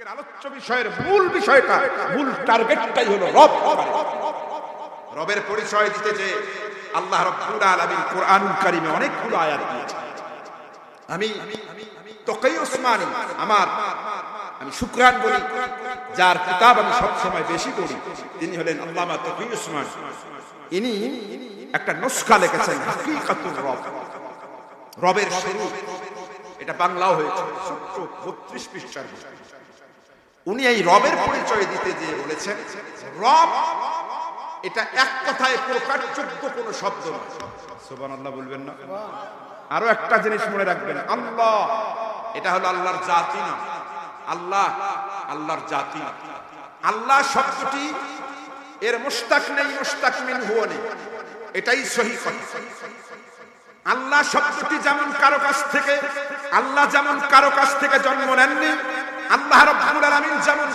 আজকের আলোচ্য বিষয়ের মূল বিষয়টা, মূল টার্গেটটাই হলো রব। রবের পরিচয় দিতে যে আল্লাহ রব্বুল আলামিন কোরআনুল কারীমে অনেকগুলো আয়াত দিয়েছেন। আমি, তকাই ওসমানী, আমার, আমি শুক্রান বলি, যার কিতাব আমি সব সময় বেশি পড়ি, তিনি হলেন আল্লামা তকাই ওসমান। ইনি একটা নুসখা লিখেছেন, হাকিকাতুর রব। রবের শুরু এটা বাংলাও হয়েছে ছোট্ট বত্রিশ পৃষ্ঠার। উনি এই রবের পরিচয় দিতে যে বলেছেন রব এটা এক কথায় প্রকারযোগ্য কোন শব্দ নয়। সোবান আল্লাহ বলবেন না। আরও একটা জিনিস মনে রাখবেন আল্লাহ। এটা হলো আল্লাহর জাতি না। আল্লাহ আল্লাহর জাতি। আল্লাহ শব্দটি এর মুস্তাক নেই মুস্তাক মিন হুয়া নেই। এটাই সহি কথা। আল্লাহ শব্দটি যেমন কারও কাছ থেকে আল্লাহ যেমন কারও কাছ থেকে জন্ম নেননি আল্লাহ রাব্বুল আলামিন যেমন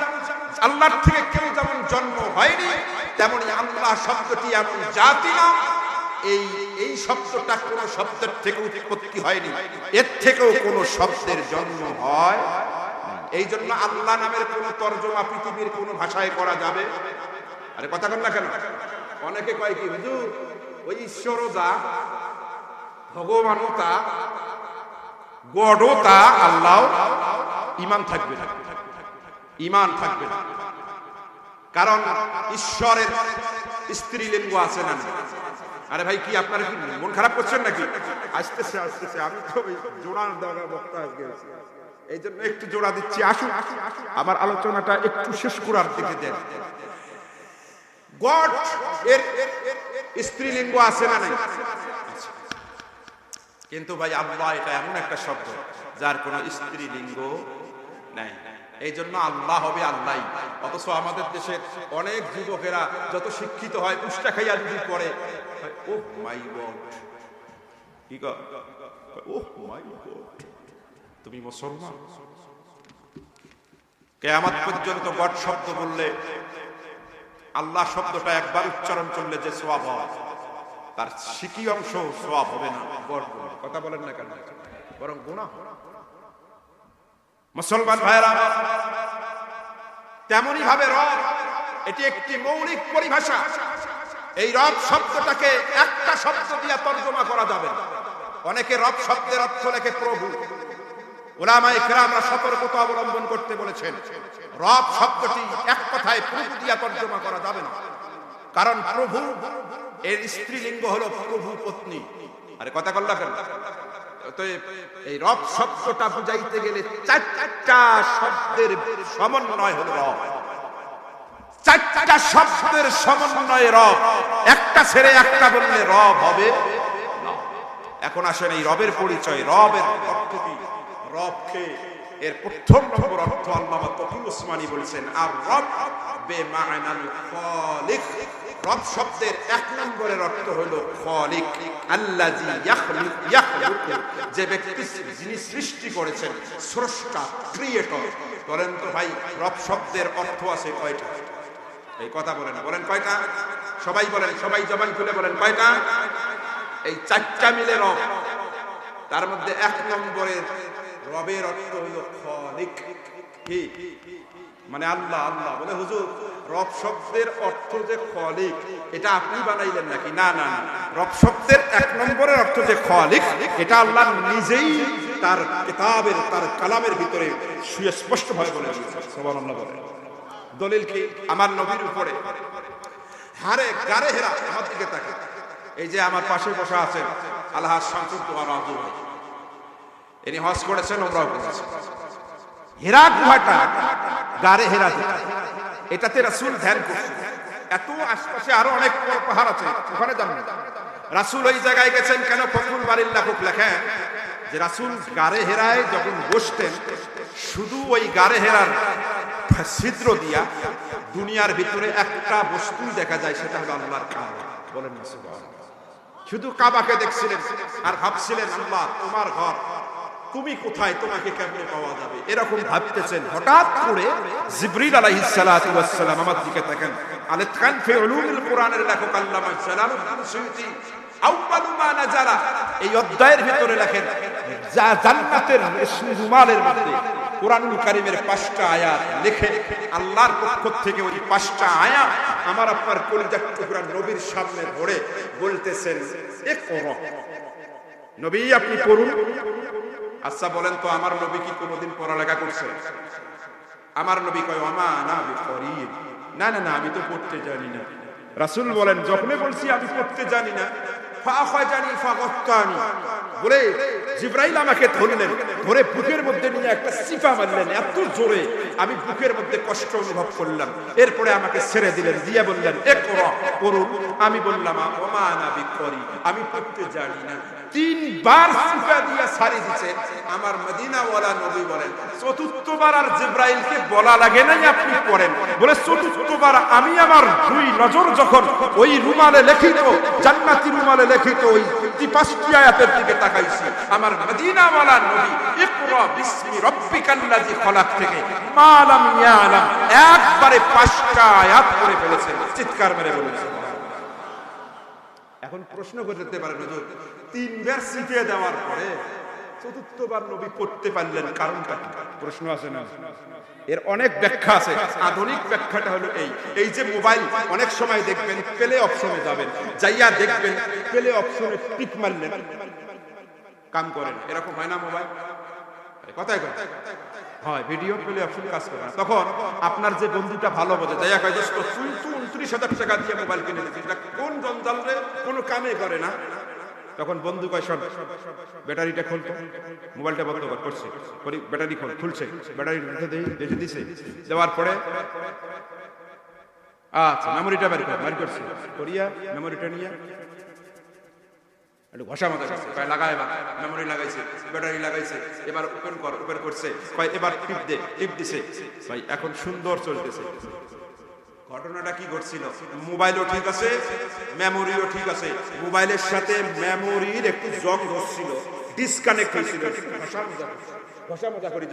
আল্লাহর থেকে কেউ যেমন জন্ম হয়নি, তেমনি আল্লাহ শব্দটি এমন জাতি না। এই এই শব্দটা কোন শব্দের থেকে উৎপত্তি হয়নি, এর থেকেও কোন শব্দের জন্ম হয় এই জন্য আল্লাহ নামের কোন তর্জমা পৃথিবীর কোন ভাষায় করা যাবে? আরে কথা কন না কেন? অনেকে কয় কি, হুজুর, ওই ঈশ্বরতা ভগবানতা গডতা আল্লাহ ইমান থাকবে না। ইমান থাকবে না। কারণ ঈশ্বরের স্ত্রীলিঙ্গ আছে না আরে ভাই, কি আপনারা কি মন খারাপ করছেন নাকি? আসতেছে আসতেছে। আমি তো ওই জোড়া দেওয়া বক্তা আজকে। এই জন্য একটু জোড়া দিচ্ছি। আসুন, আমার আলোচনাটা একটু শেষ করার দিকে দেন। গড এর স্ত্রীলিঙ্গ আছে না নাই? কিন্তু ভাই, আল্লাহ এটা এমন একটা শব্দ, যার কোনো স্ত্রীলিঙ্গ নাই। এই জন্য আল্লাহ হবে আল্লাহ। অথচ আমাদের দেশের অনেক যুবকেরা যত শিক্ষিত হয়, উষ্টা খাইয়া যদি পড়ে মাই গড। কি মাই গড। তুমি মুসলমান? কেয়ামত পর্যন্ত গড শব্দ বললে, আল্লাহ শব্দটা একবার উচ্চারণ করলে যে সোয়াব হয়, তার সিকি অংশ সোয়াব হবে না, গড়। কথা বলেন না কেন? বরং গুণা। মুসলমান ভাইরা তেমনই ভাবে রব, এটি একটি মৌলিক পরিভাষা। এই রব শব্দটাকে একটা শব্দ দিয়ে তর্জমা করা যাবে অনেকে রব শব্দের অর্থ লেখে প্রভু। ওলামায়ে কেরামরা সতর্কতা অবলম্বন করতে বলেছেন, রব শব্দটি এক কথায় প্রভু দিয়া তর্জমা করা যাবে না। কারণ প্রভু, এর স্ত্রীলিঙ্গ হলো প্রভু পত্নী। আরে কথা কল্লা কেন? এই রব শব্দটা বুঝাইতে গেলে চারটা শব্দের সমন্বয় হল রব। চারটা শব্দের সমন্বয়ে রব। একটা ছেড়ে একটা বললে রব হবে। এখন আসেন এই রবের পরিচয়, রবের অর্থ কি রবকে এর প্রথম নম্বর অর্থ আল্লামা তকি ওসমানী বলেছেন, আর রব বে মানাল খালিক। রব শব্দের এক নম্বরের অর্থ হলো খালিক। আল্লাজি ইয়াখলুক ইয়াখলুকু যে ব্যক্তি যিনি সৃষ্টি করেছেন, স্রষ্টা, ক্রিয়েটর। বলেন তো ভাই, রব শব্দের অর্থ আছে কয়টা? এই কথা বলে না। বলেন কয়টা? সবাই বলেন, সবাই জবান খুলে বলেন, কয়টা? এই চারটা মিলে রব। তার মধ্যে এক নম্বরের রবের অর্থ হইল খলিক। কি? মানে আল্লাহ আল্লাহ। বলে, হুজুর, রব শব্দের অর্থ যে খলিক, এটা আপনি বানাইলেন নাকি? না না রব শব্দের এক নম্বরের অর্থ যে খলিক, এটা আল্লাহ নিজেই তার কিতাবের, তার কালামের ভিতরে সুস্পষ্ট ভাবে বলে সবার সুবহানাল্লাহ বলে। দলিল কি? আমার নবীর উপরে। হারে গারে হেরা আমার দিকে তাকে এই যে আমার পাশে বসা আছেন, আল্লাহ শামসুদ তোমার রাজু ইনি হজ করেছেন ওমরাও করেছেন হেরা গুহাটা গারে হেরা এটাতে রাসূল ধ্যান করছেন এত আশপাশে আরও অনেক পাহাড় আছে, ওখানে যান। রাসূল ওই জায়গায় গেছেন কেন? ফখরুল বারিল লেখক লেখেন যে রাসূল গারে হেরায় যখন বসতেন, শুধু ওই গারে হেরার ছিদ্র দিয়া দুনিয়ার ভিতরে একটা বস্তু দেখা যায়, সেটা হলো আল্লাহর কাবা। বলেন। শুধু কাবাকে দেখছিলেন আর ভাবছিলেন, আল্লাহ, তোমার ঘর তুমি কোথায়? তোমাকে কেমনে পাওয়া যাবে? এরকম ভাবতেছেন হঠাৎ করে জিবরিল আলাইহিস সালাতু ওয়াস সালাম আমার দিকে তাকান আলে খান ফি উলুমিল কোরআনের লেখক আল্লামা জালালউদ্দিন সুয়ুতি আউয়ালু মা নাজালা এই অধ্যায়ের ভিতরে লেখেন যা জান্নাতের রুমালের মধ্যে কোরআনুল কারিমের পাঁচটা আয়াত লিখে আল্লাহর পক্ষ থেকে ওই পাঁচটা আয়াত আমার আপনার কলিজার টুকরা নবীর সামনে ধরে বলতেছেন এ করো নবী আপনি পড়ুন। আচ্ছা বলেন তো, আমার নবী কি কোনোদিন পড়ালেখা করছে? আমার নবী কয় আমা না না না না, আমি তো পড়তে জানি না। রাসুল বলেন, যখনই বলছি, আমি পড়তে জানি না। ফা জানি, ফা বলে জিব্রাইল আমাকে ধরলেন, ধরে বুকের মধ্যে নিয়ে একটা সিফা মারলেন, এত জোরে আমি বুকের মধ্যে কষ্ট অনুভব করলাম। এরপরে আমাকে ছেড়ে দিলেন, দিয়ে বললেন, এ করুন আমি বললাম নাবি করি আমি পড়তে জানি না। তিনবার সিফা দিয়ে সারি দিছে। আমার মদিনাওয়ালা নবী বলেন, চতুর্থবার আর জিব্রাইলকে বলা লাগে নাই আপনি পড়েন। বলে, চতুর্থবার আমি আমার দুই নজর যখন ওই রুমালে লিখিত, জান্নাতি রুমালে লিখিত, ওই পাঁচটি আয়াতের দিকে তাকাইছি। আমার মদিনাওয়ালা নবী, ইকরা বিসমি রাব্বিকাল্লাযী খলাক থেকে। মা লাম ইয়ালাম, একবারে পাঁচটা আয়াত পড়ে ফেলেছেন, চিৎকার মেরে বলেছেন এখন প্রশ্ন করতে পারেন তিনবার শিখিয়ে দেওয়ার পরে চতুর্থবার নবী পড়তে পারলেন কারণটা প্রশ্ন আছে না। এর অনেক ব্যাখ্যা আছে। আধুনিক ব্যাখ্যাটা হলো এই। এই যে মোবাইল অনেক সময় দেখবেন পেলে অপশনে যাবেন। যাইয়া দেখবেন পেলে অপশনে টিপ মারলেন। কাম করেন এরকম হয় না মোবাইল? কথায় কথা হয় ভিডিও পেলে অপশন কাজ করে তখন আপনার যে বন্ধুটা ভালো বোঝে যাইয়া কয় তুই তো উনত্রিশ হাজার টাকা দিয়ে মোবাইল কিনে নিয়েছিস এটা কোন জঞ্জাল রে? কোনো কামে করে না। তখন বন্ধু কয় শোন ব্যাটারিটা খুলতো। মোবাইলটা বন্ধ কর, করছে। করি, ব্যাটারি খোল, খুলছে। ব্যাটারি রেখে দিছে। দেওয়ার পরে আচ্ছা মেমোরিটা বের কর, বের করছে। করিয়া মেমোরিটা নিয়ে, একটু ঘষা মাথা করছে। কয়, লাগায় বা মেমোরি লাগাইছে, ব্যাটারি লাগাইছে, এবার ওপেন কর ওপেন করছে। কয়, এবার টিপ দে, টিপ দিছে। ভাই, এখন সুন্দর চলতেছে। ঘটনাটা কি ঘটছিল? মোবাইলও ঠিক আছে মেমোরিও ঠিক আছে। মোবাইলের সাথে মেমোরির একটু জং ধরছিল ডিসকানেক্ট হয়েছিল।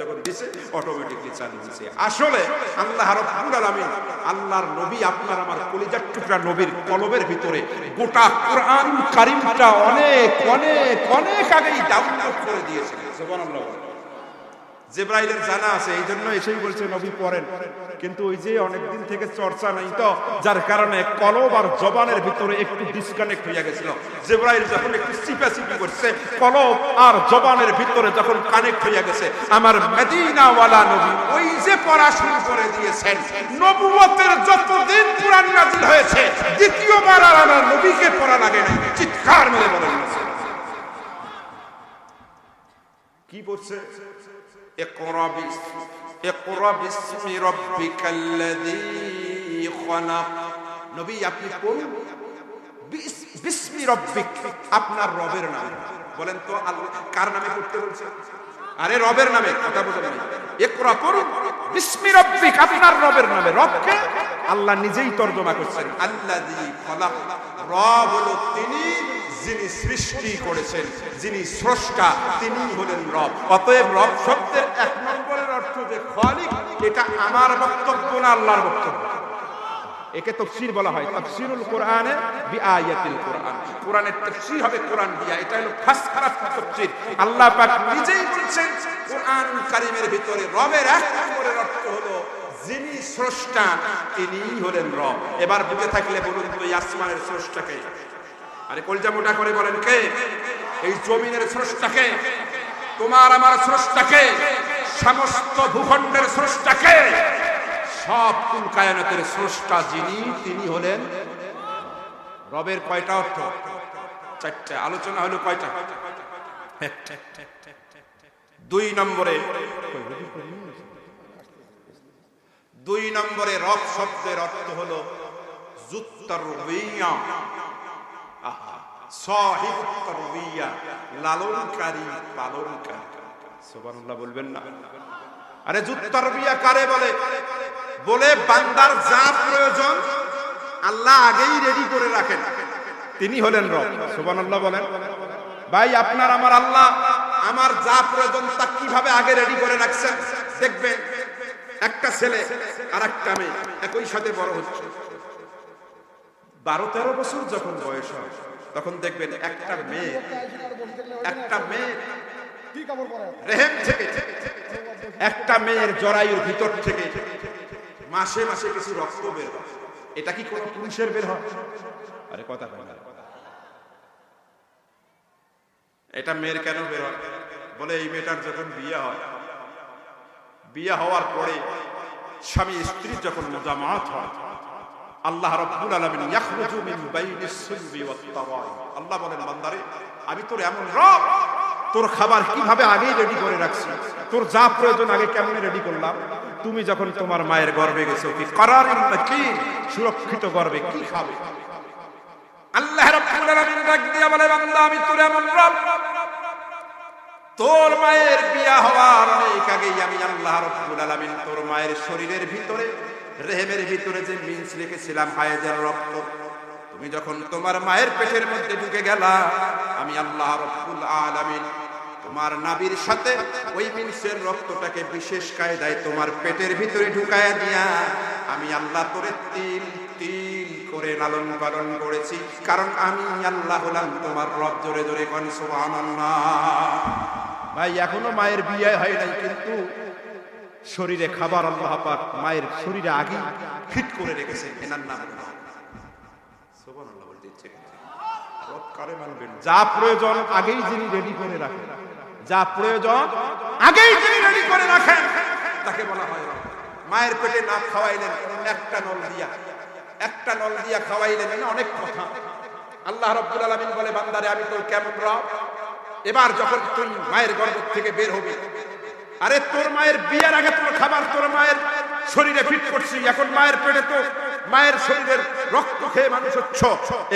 যখন অটোমেটিকলি আসলে আল্লাহ আল্লাহর নবী আপনার নবীর ভিতরে গোটা কোরআন কারিমটা অনেক অনেক অনেক আগেই ডাউনলোড করে দিয়েছিলেন। জেব্রাইলের জানা আছে, এই জন্য এসেই বলছে, নবী পড়েন। কিন্তু ওই যে অনেকদিন থেকে চর্চা নাই তো, যার কারণে কলব আর জবানের ভিতরে একটু ডিসকানেক্ট হয়ে গেছিল। জেব্রাইল যখন একটু চিপাচিপি করছে, কলব আর জবানের ভিতরে যখন কানেক্ট হয়ে গেছে, আমার মদিনাওয়ালা নবী ওই যে পড়া শুরু করে দিয়েছেন নবুয়তের যতদিন কোরআন নাজিল হয়েছে, দ্বিতীয়বার আর আমার নবীকে পড়া লাগে না চিৎকার মেরে বলেন কি পড়ছে اقرأ باسم اقرأ باسم ربك الذي خلق নবী আপনি পড়ুন বিস- বিসমি রব্বিক আপনার রবের নাম বলেন তো আল্লাহ কার নামে পড়তে বলছে আরে রবের নামে কথা বলেন নাই ইকরা পড়ুন বিসমি রব্বিক আপনার রবের নামে রবকে আল্লাহ নিজেই তর্জমা করছেন আল্লাযী খলাক রব হলো তিনি যিনি সৃষ্টি করেছেন, যিনি স্রষ্টা তিনি হলেন রব। অতএব রব শব্দের এক নম্বরের অর্থ যে খালিক এটা আমার বক্তব্য না আল্লাহর বক্তব্য। একে তফসির বলা হয়, তফসিরুল কোরআনে বিআয়াতিল কোরআন। কোরআনের তফসির হবে কোরআন দিয়া এটা হলো ফার্স্ট ক্লাস তফসির। আল্লাহ পাক নিজেই বলছেন, কোরআন কারীমের ভিতরে রবের এক নম্বরের অর্থ হলো যিনি স্রষ্টা, তিনিই হলেন রব। এবার বুঝে থাকলে বলুন তো আসমানের স্রষ্টাকে। আরে কলজা মোটা করে বলেন কে? এই জমিনের স্রষ্টাকে, তোমার আমার স্রষ্টাকে, সমস্ত ভূখণ্ডের স্রষ্টাকে, সব কুল কায়নাতের স্রষ্টা যিনি, তিনি হলেন রবের কয়টা অর্থ? চারটা। আলোচনা হলো কয়টা। দুই নম্বরে দুই নম্বরে রব শব্দের অর্থ হলো জুত্তর বলবেন আরে বলে? বলে যা প্রয়োজন, আল্লাহ আগেই রেডি করে রাখেন। তিনি হলেন রব। বলেন। ভাই, আপনার, আমার আল্লাহ, আমার যা প্রয়োজন তা কীভাবে আগে রেডি করে রাখছেন? দেখবেন, একটা ছেলে আর একটা মেয়ে একই সাথে বড় হচ্ছে। বারো তেরো বছর যখন বয়স হয়, তখন দেখবেন একটা মেয়ে একটা মেয়ে থেকে, একটা মেয়ের জরায়ুর ভিতর থেকে মাসে মাসে কিছু রক্ত বের হয়। এটা কি কোনো পুরুষের বের হয়? আরে কথা কয় না। এটা মেয়ের কেন বের হয়? বলে এই মেয়েটার যখন বিয়ে হয়, বিয়ে হওয়ার পরে স্বামী স্ত্রীর যখন মোজামাত হয় আল্লাহ রাব্বুল আলামিন ইয়াখরুজু মিন বাইনিস সুলবি ওয়াত তাওয়াই আল্লাহ বলেন, বান্দারে, আমি তোর এমন রব, তোর খাবার কীভাবে আগেই রেডি করে রাখছি? তোর যা প্রয়োজন আগে কেমন রেডি করলাম? তুমি যখন তোমার মায়ের গর্ভে গেছো, কি করারিন কি? সুরক্ষিত গর্ভে কি খাবে? আল্লাহ রাব্বুল আলামিন ডাক দিয়া বলে, বান্দা, আমি তোর এমন রব। তোর মায়ের বিয়া হওয়ার অনেক আগেই আমি আল্লাহ রব্বুল আলামিন তোর মায়ের শরীরের ভিতরে রেহেমের ভিতরে যে মিন্স রেখেছিলাম হায়েজের রক্ত, তুমি যখন তোমার মায়ের পেটের মধ্যে ঢুকে গেলা, আমি আল্লাহ রব্বুল আলামিন তোমার নাবির সাথে ওই মিন্সের রক্তটাকে বিশেষ কায়দায় তোমার পেটের ভিতরে ঢুকায়া দিয়া, আমি আল্লাহ তোরে তিল তিল করে লালন পালন করেছি। কারণ আমি আল্লাহ হলাম তোমার রব জোরে জোরে কন, সুবহানাল্লাহ। ভাই, এখনও মায়ের বিয়ে হয় নাই, কিন্তু শরীরে খাবার আল্লাহ পাক মায়ের শরীরে আগে ফিট করে রেখেছে এনার নাম? যা প্রয়োজন আগেই যিনি রেডি করে রাখেন। যা প্রয়োজন আগেই যিনি রেডি করে রাখেন, তাকে বলা হয় মায়ের পেটে না খাওয়াইলেন, একটা নল দিয়া। একটা নল দিয়া খাওয়াইলেন অনেক কথা। আল্লাহ রব্বুল আলামিন বলে, বান্দারে, আমি তোর কেমন রব? এবার যখন তুই মায়ের গর্ভ থেকে বের হবি আরে তোর মায়ের বিয়ের আগে তোর খাবার তোর মায়ের শরীরে ফিট করছি, এখন মায়ের পেটে তো মায়ের শরীরের রক্ত খেয়ে মানুষ হচ্ছ।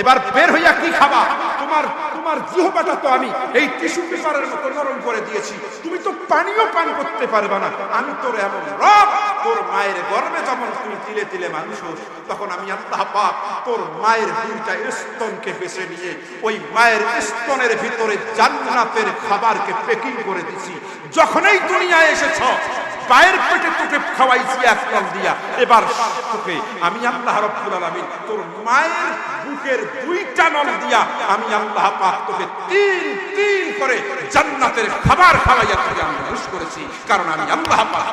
এবার বের হইয়া কি খাবা? তোমার তোমার জিহবাটা তো আমি। এই টিস্যু পেপারের মতো নরম করে দিয়েছি। তুমি তো পানিও পান করতে পারবে না। আমি তোর এমন রব, তোর মায়ের গর্ভে যখন তুমি তিলে তিলে মানুষ তখন আমি আল্লাহ পাক তোর মায়ের দুইটা স্তনকে বেছে নিয়ে ওই মায়ের স্তনের ভিতরে জান্নাতের খাবারকে পেকিং করে দিছি। যখনই দুনিয়ায় এসেছ পায়ের পেটে তোকে খাওয়াইছি এক নল দিয়া। এবার তোকে আমি আল্লাহ রব্বুল আলামিন তোর মায়ের বুকের দুইটা নল দিয়া আমি আল্লাহ পাক তোকে তিন তিন করে জান্নাতের খাবার খাওয়াইয়া তোকে আমি খুশ করেছি। কারণ আমি আল্লাহ পাক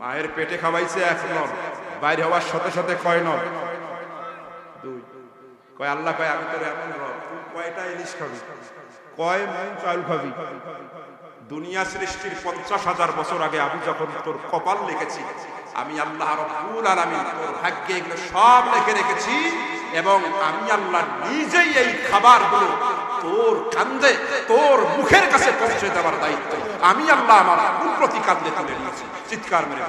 মায়ের পেটে খাওয়াইছে এক নল, বাইরে হওয়ার সাথে সাথে কয় নল? দুই। কয়, আল্লাহ কয়, আমি তোর এমন তুই কয়টা ইলিশ খাবি? কয় মন চাল খাবি? দুনিয়া সৃষ্টির পঞ্চাশ হাজার বছর আগে আমি যখন তোর কপাল লিখেছি, আমি আল্লাহ রব্বুল আলামিন তোর ভাগ্যে এগুলো সব লিখে রেখেছি এবং আমি আল্লাহ নিজেই এই খাবারগুলো তোর কান্দে, তোর মুখের কাছে পৌঁছে দেওয়ার দায়িত্ব। আমি আল্লাহ আমার প্রতি কান্দে তুলে নিয়েছি। চিৎকার মেরে।